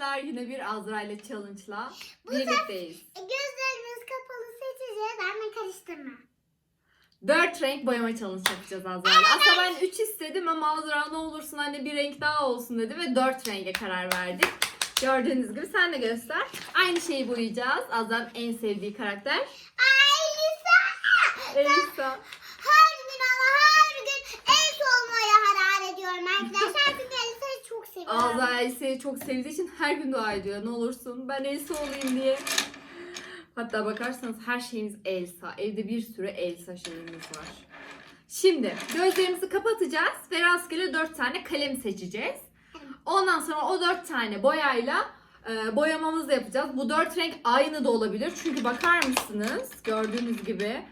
arkadaşlar yine bir Azra ile challenge'la birlikteyiz. Gözlerimiz kapalı seçeceğiz ama karıştırma. Dört renk boyama challenge yapacağız Azra ile. Aslında ben üç istedim ama Azra ne olursun anne bir renk daha olsun dedi ve dört renge karar verdik. Gördüğünüz gibi sen de göster. Aynı şeyi boyayacağız. Azra'nın en sevdiği karakter. Ay Lisa! Elisa. Her gün ama her gün el olmaya karar ediyorum arkadaşlar. Çünkü Elisa'yı çok seviyorum. Azra Elisa'yı çok sevdiği için her gün dua ediyor. Ne olursun ben Elisa olayım diye. Hatta bakarsanız her şeyimiz Elsa. Evde bir sürü Elsa şeyimiz var. Şimdi gözlerimizi kapatacağız ve rastgele 4 tane kalem seçeceğiz. Ondan sonra o 4 tane boyayla e, boyamamızı yapacağız. Bu 4 renk aynı da olabilir. Çünkü bakar mısınız? Gördüğünüz gibi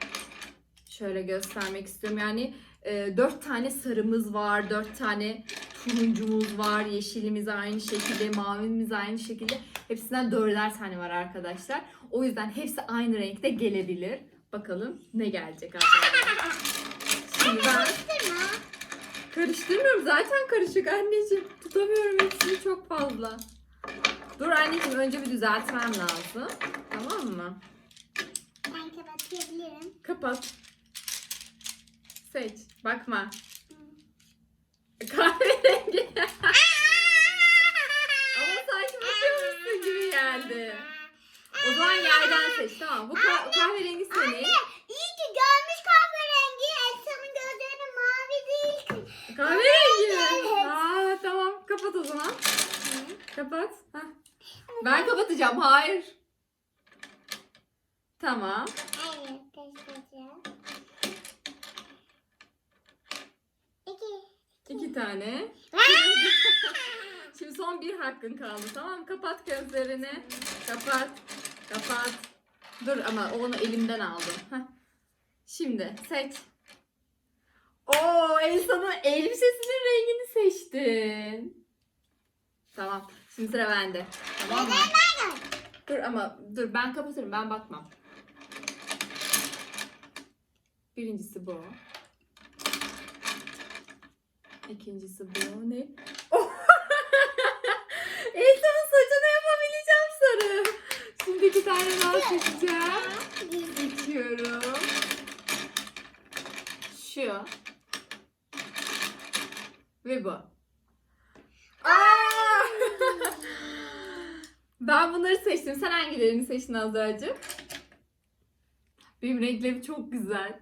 şöyle göstermek istiyorum. Yani e, 4 tane sarımız var, 4 tane turuncumuz var, yeşilimiz aynı şekilde, mavimiz aynı şekilde. Hepsinden dörder tane var arkadaşlar. O yüzden hepsi aynı renkte gelebilir. Bakalım ne gelecek arkadaşlar. Şimdi ben karıştırmıyorum. Zaten karışık anneciğim. Tutamıyorum hepsini çok fazla. Dur anneciğim önce bir düzeltmem lazım. Tamam mı? Ben kapatabilirim. Kapat. Seç. Bakma. Kahverengi. Ama sanki bakıyormuşsun gibi geldi. O zaman yerden seç tamam. Bu ka- kahverengi senin. Anne iyi ki görmüş kahverengi. Elsa'nın gözleri mavi değil ki. Kahverengi. Evet. Aa, tamam kapat o zaman. Kapat. Hah. Ben kapatacağım. Hayır. Tamam. Evet karıştıracağım. İki. Tane. Şimdi son bir hakkın kaldı. Tamam kapat gözlerini. Kapat. Kapat. Dur ama onu elimden aldım. Heh. Şimdi seç. Oo Elsa'nın elbisesinin rengini seçtin. Tamam. Şimdi sıra bende. Tamam mı? Dur ama dur ben kapatırım ben bakmam. Birincisi bu. İkincisi ne? Oh! Elsa'nın saçını yapabileceğim sarı. Şimdi iki tane daha seçeceğim. Seçiyorum. Şu. Ve bu. Ben bunları seçtim. Sen hangilerini seçtin Azra'cığım? Benim renkleri çok güzel.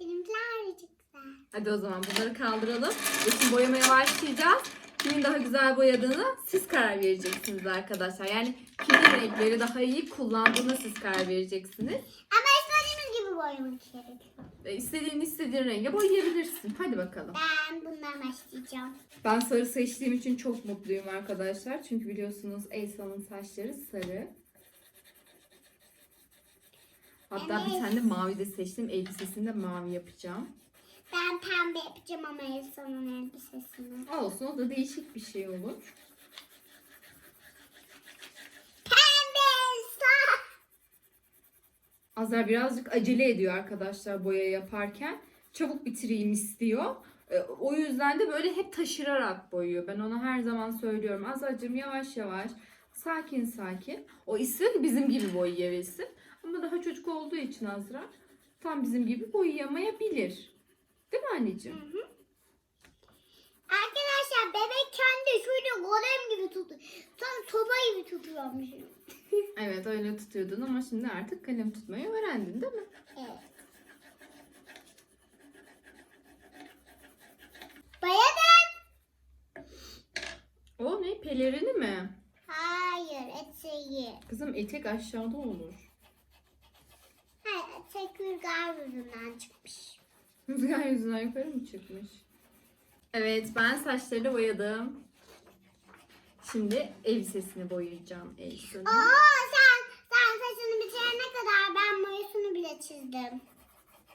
Benimkiler de çok güzel. Hadi o zaman bunları kaldıralım. Ve şimdi boyamaya başlayacağız. Kimin daha güzel boyadığını siz karar vereceksiniz arkadaşlar. Yani kimin renkleri daha iyi kullandığını siz karar vereceksiniz. Ama istediğimiz gibi boyamak gerekiyor. E, istediğin istediğin renge boyayabilirsin. Hadi bakalım. Ben bundan başlayacağım. Ben sarı seçtiğim için çok mutluyum arkadaşlar. Çünkü biliyorsunuz Elsa'nın saçları sarı. Hatta bir Evet. tane de mavi de seçtim. Elbisesini de mavi yapacağım. Ben pembe yapacağım ama Elsa'nın elbisesini. Olsun o da değişik bir şey olur. Pembe Elsa. Azar birazcık acele ediyor arkadaşlar boya yaparken. Çabuk bitireyim istiyor. E, O yüzden de böyle hep taşırarak boyuyor. Ben ona her zaman söylüyorum. Azar'cığım yavaş yavaş, sakin sakin. O istiyor ki bizim gibi boyayabilsin. Ama daha çocuk olduğu için Azra tam bizim gibi boyayamayabilir. Değil mi anneciğim? Arkadaşlar bebek kendi şöyle golem gibi tutuyor. Tam soba gibi tutuyormuş. Evet öyle tutuyordun ama şimdi artık kalem tutmayı öğrendin değil mi? Evet. Bayadım. O ne? Pelerini mi? Hayır eteği. Kızım etek aşağıda olur. Hayır etek rüzgar yüzünden çıkmış. Rüzgar yüzünden yukarı mı çıkmış? Evet ben saçlarını boyadım. Şimdi elbisesini boyayacağım Elsa'nın. Oo sen sen saçını bitirene kadar ben boyasını bile çizdim.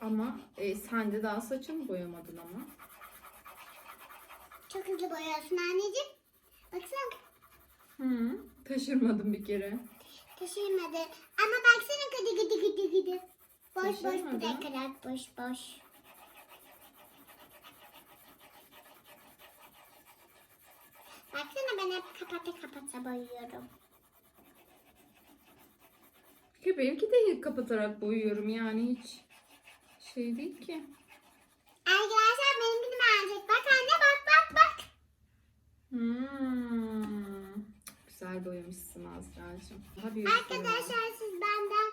Ama e, sen de daha saçını boyamadın ama. Çok hızlı boyuyorsun anneciğim. Baksana Hı, taşırmadım bir kere. taşıyamadı. Ama baksana gıdı gıdı gıdı gıdı. Boş boş Taşıyamadı. bir dakika boş boş. Baksana ben hep kapata kapata boyuyorum. Ki benimki de kapatarak boyuyorum yani hiç şey değil ki. Arkadaşlar benimkini beğenecek. Bak anne bak bak bak. Hmm. Güzel boyamışsın Azra'cığım. Arkadaşlar siz benden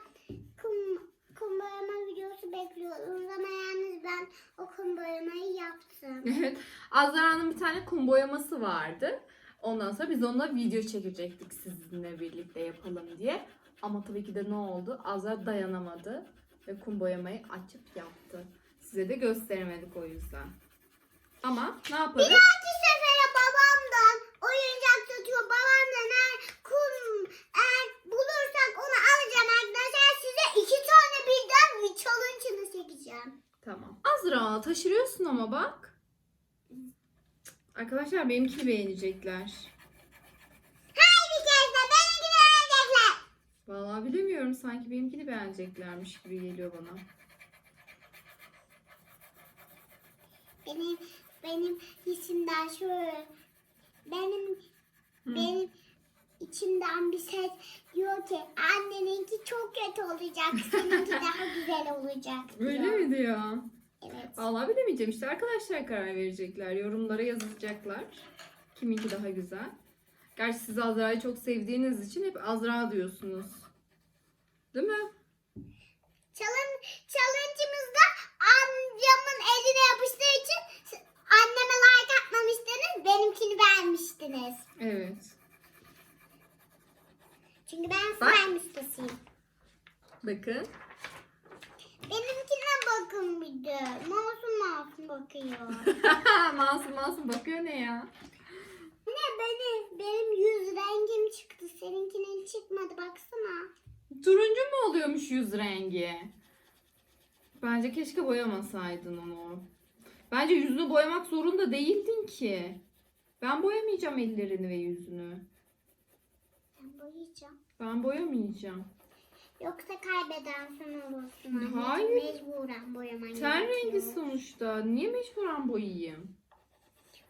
kum, kum boyama videosu bekliyordunuz ama yalnız ben o kum boyamayı yaptım. Evet. Azra'nın bir tane kum boyaması vardı. Ondan sonra biz onunla video çekecektik sizinle birlikte yapalım diye. Ama tabii ki de ne oldu? Azra dayanamadı ve kum boyamayı açıp yaptı. Size de gösteremedik o yüzden. Ama ne Bir yaparız? dahaki Azra taşırıyorsun ama bak. Arkadaşlar benimkini beğenecekler. Her bir kez de benimkini öğrenecekler. Vallahi bilemiyorum sanki benimkini beğeneceklermiş gibi geliyor bana. Benim benim içimden şöyle benim Hı. benim içimden bir ses diyor ki anneninki çok kötü olacak. Seninki daha güzel olacak diyor. Öyle mi diyor? Evet. Vallahi bilemeyeceğim işte arkadaşlar karar verecekler. Yorumlara yazacaklar. Kiminki daha güzel. Gerçi siz Azra'yı çok sevdiğiniz için hep Azra diyorsunuz. Değil mi? Challenge, challenge'ımızda amcamın eline yapıştığı için anneme like atmamıştınız. Benimkini beğenmiştiniz. Evet. Çünkü ben slime ustasıyım. Bakın. De. Masum masum bakıyor. masum masum bakıyor ne ya? ne benim, benim yüz rengim çıktı. Seninkinin çıkmadı baksana. Turuncu mu oluyormuş yüz rengi? Bence keşke boyamasaydın onu. Bence yüzünü boyamak zorunda değildin ki. Ben boyamayacağım ellerini ve yüzünü. Ben boyayacağım. Ben boyamayacağım. Yoksa kaybeden sen olursun anneciğim. Hayır. Mecburen boyaman Ten rengi gerekiyor. sonuçta. Niye mecburen boyayayım?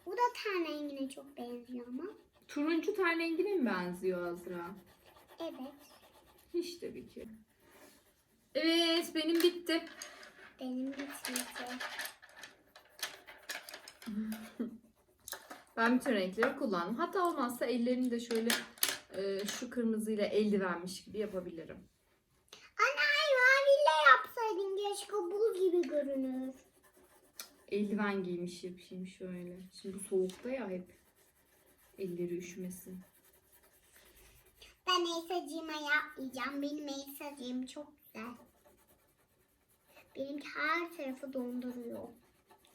Bu da ten rengine çok benziyor ama. Turuncu ten rengine mi benziyor Azra? Evet. Hiç tabii ki. Evet benim bitti. Benim bitmedi. Ben bütün renkleri kullandım. Hatta olmazsa ellerini de şöyle e, şu kırmızıyla eldivenmiş gibi yapabilirim. Anne hayır maviyle yapsaydın keşke buz gibi görünür. Eldiven giymiş yapayım şöyle. Şimdi soğukta ya hep. Elleri üşümesin. Ben Elsa'cığıma yapmayacağım. Benim Elsa'cığım çok güzel. Benimki her tarafı donduruyor.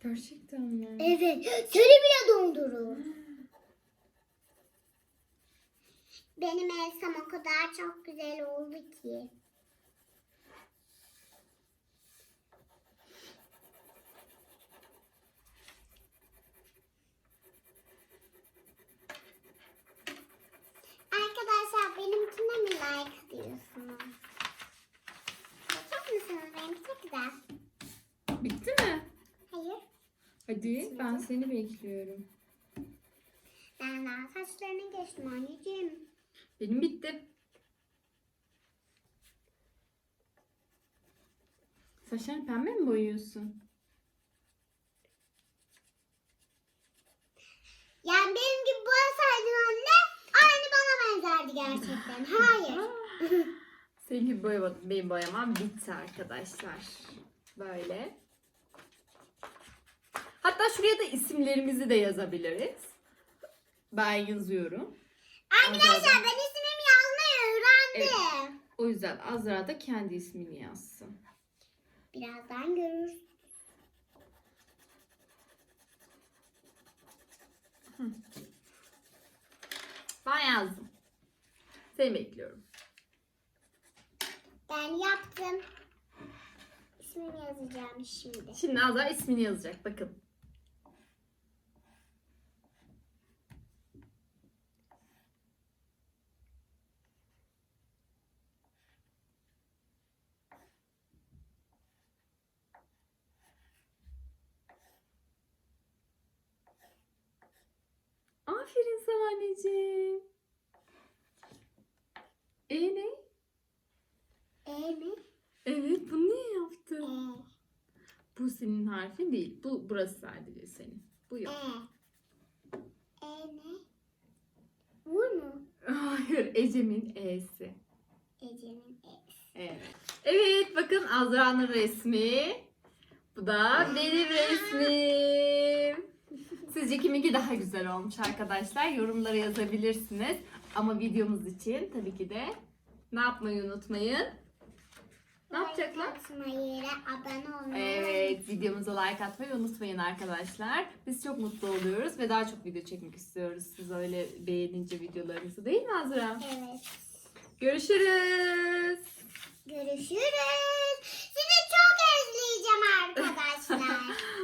Gerçekten mi? Evet. Seni bile dondurur. Benim Elsa'm o kadar çok güzel oldu ki. Arkadaşlar benimkine mi like diyorsunuz? Bakar mısınız? Benimki çok güzel. Bitti mi? Hayır. Hadi ben seni bekliyorum. Ben daha saçlarını geçtim anneciğim. Benim bitti. Saçlarını pembe mi boyuyorsun? Yani benim gibi boyasaydın anne aynı bana benzerdi gerçekten. Hayır. Senin gibi boyamadım. Benim boyamam bitti arkadaşlar. Böyle. Hatta şuraya da isimlerimizi de yazabiliriz. Ben yazıyorum. Arkadaşlar ben ismimi yazmayı öğrendim. O yüzden Azra da kendi ismini yazsın. Birazdan görürsün. Ben yazdım. Seni bekliyorum. Ben yaptım. İsmimi yazacağım şimdi. Şimdi Azra ismini yazacak. Bakın. Anneciğim. E ne? E mi? Evet bunu niye yaptın? E. Bu senin harfin değil. Bu burası sadece senin. Bu E. yok. E ne? Vur mu? Hayır Ecem'in E'si. Ece'nin E. Evet. Evet bakın Azra'nın resmi. Bu da benim resmim. Sizce kiminki daha güzel olmuş arkadaşlar? Yorumlara yazabilirsiniz. Ama videomuz için tabii ki de ne yapmayı unutmayın. Ne yapacaklar? Atmayı, abone olmayı. Evet, videomuza like atmayı unutmayın arkadaşlar. Biz çok mutlu oluyoruz ve daha çok video çekmek istiyoruz. Siz öyle beğenince videolarımızı değil mi Azra? Evet. Görüşürüz. Görüşürüz. Sizi çok özleyeceğim arkadaşlar.